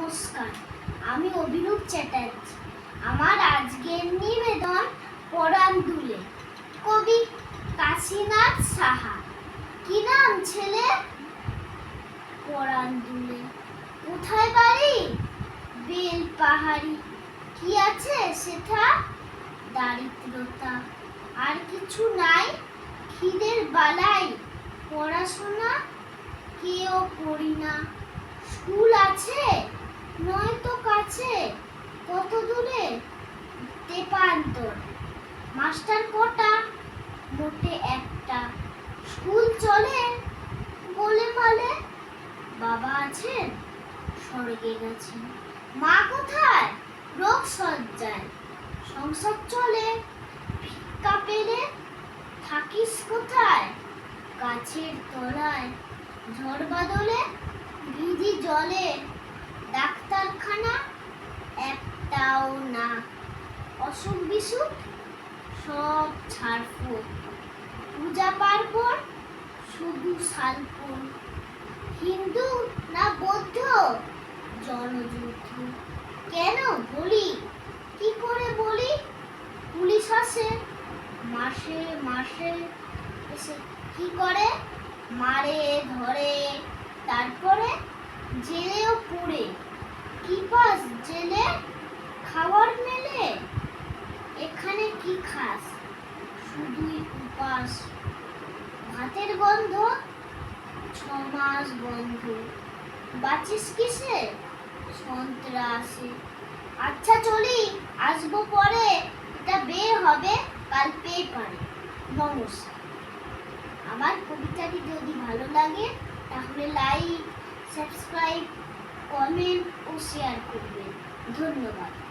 নমস্কার, আমি অভিরূপ চ্যাটার্জি। আমার আজকের নিবেদন পরাণ দুলে কবি কাশীনাথ সাহা। কি নাম ছেলে? পরাণ দুলে কোথায় বাড়ি? বেল পাহাড়ি। কি আছে সেটা দারিদ্রতা। আর কিছু নাই? খিদের বালাই। পড়াশোনা? কেউ করি না। স্কুল আছে? তেপান্তর মাস্টার কটা মোটে একটা স্কুল চলে, বলে বলে, বাবা আছেন, স্বর্গে গেছেন। মা কোথায়? রোগ সজ্জায়। সংসার চলে, ভিক্ষা পেলে থাকিস কোথায়? গাছের তলায় ঝড় বাদলে, ভিজি জলে, ডাক্তারখানা একটাও না। অসুখ বিসুখ সব ছাড়বো পূজা পার্বণ শুধু শালপুর। হিন্দু না বৌদ্ধ? জনযুদ্ধ। কেন বলি? কি করে বলি? পুলিশ আসে, মাসে মাসে এসে কি করে? মারে, ধরে, তারপরে জেলেও পুড়ে। কি পাস জেলে? শুধুই উপাস। ভাতের গন্ধ? ছ মাস বন্ধ বাঁচিস কিসে? সন্ত্রাসে আচ্ছা চলি, আসব পরে। এটা বের হবে, কাল পেয়ে পেপারে। নমস্কার। আমার কবিতাটি যদি ভালো লাগে, তাহলে লাইক সাবস্ক্রাইব কমেন্ট ও শেয়ার করবেন। ধন্যবাদ।